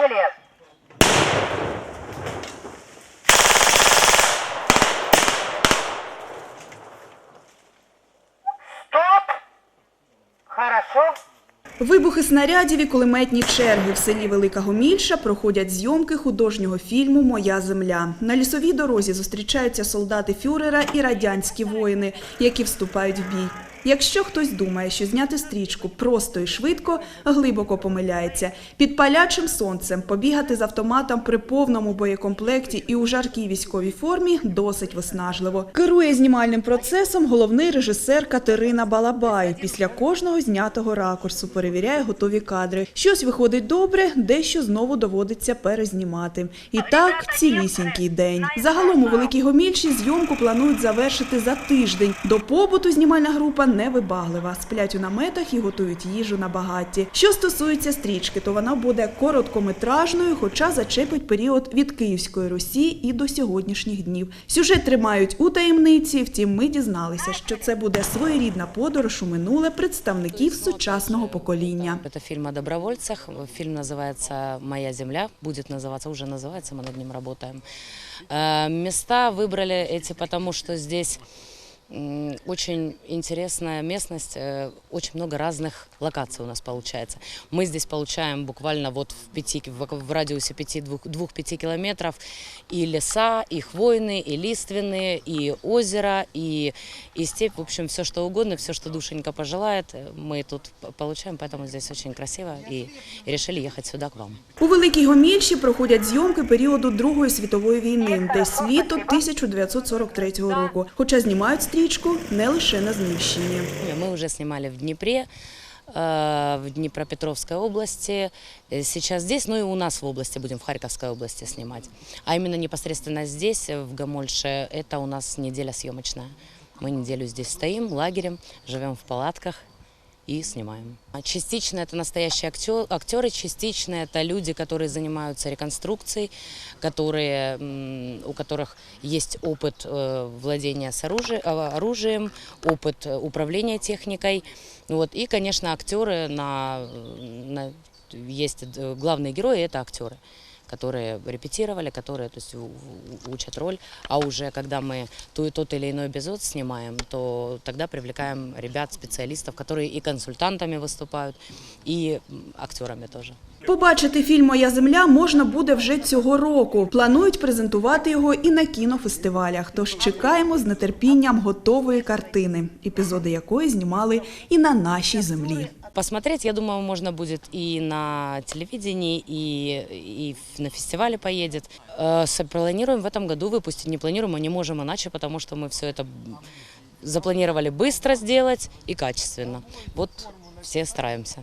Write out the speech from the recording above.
Начали! Стоп! Хорошо. Вибухи снарядів і кулеметні черги в селі Велика Гомільша проходять зйомки художнього фільму Моя земля. На лісовій дорозі зустрічаються солдати фюрера і радянські воїни, які вступають в бій. Якщо хтось думає, що зняти стрічку просто і швидко, глибоко помиляється. Під палячим сонцем побігати з автоматом при повному боєкомплекті і у жаркій військовій формі досить виснажливо. Керує знімальним процесом головний режисер Катерина Балабай. Після кожного знятого ракурсу перевіряє готові кадри. Щось виходить добре, дещо знову доводиться перезнімати. І так цілісінький день. Загалом у Великій Гомільші зйомку планують завершити за тиждень. До побуту знімальна група невибаглива. Сплять у наметах і готують їжу на багатті. Що стосується стрічки, то вона буде короткометражною, хоча зачепить період від Київської Русі і до сьогоднішніх днів. Сюжет тримають у таємниці. Втім, ми дізналися, що це буде своєрідна подорож у минуле представників сучасного покоління. Это фильм о добровольцах. Фильм называется «Моя земля». Будет называться, уже называется, мы над ним работаем. Э, Места выбрали эти, потому что здесь м, очень интересная местность, э, очень много разных локаций у нас получается. Мы здесь получаем буквально вот в, пяти, в, в радиусе 2-5 километров и леса, и хвойные, и лиственные, и озеро, и, и степь. В общем, все что угодно, все, что душенька пожелает, э, мы тут п- получаем, поэтому здесь очень красиво и, и решили ехать сюда к вам. У Великій Гомільші проходять зйомки періоду Другої світової війни, десь літо 1943 року. Хоча знімають стрічку не лише на Знищенні. Не, Мы уже снимали в Днепре, э, в Днепропетровской области, э, сейчас здесь, ну и у нас в области, будем в Харьковской области снимать. А именно непосредственно здесь, э, в Гамольше, это у нас неделя съемочная. Мы неделю здесь стоим, лагерем, живем в палатках и снимаем. А Частично это настоящие актё- актеры, частично это люди, которые занимаются реконструкцией, которые, м, у которых есть опыт э, владения с оружи- э, оружием, опыт э, управления техникой. Вот. И, конечно, актеры на, на- есть э, главные герои это актеры которые репетировали, которые то есть, у- у- учат роль. А уже когда мы ту, тот или иной эпизод снимаем, то тогда привлекаем ребят, специалистов, которые и консультантами выступают, и м, актерами тоже. Побачити фільм Моя земля можна буде вже цього року. Планують презентувати його і на кінофестивалях. Тож чекаємо з нетерпінням готової картини, епізоди якої знімали і на нашій землі. Посмотреть, я думаю, можно будет и на телевидении, и, и в- на фестивале поедет. Э, с- Планируем в этом году выпустить, не планируем, мы не можем иначе, потому что мы все это запланировали быстро сделать и качественно. Вот все стараемся.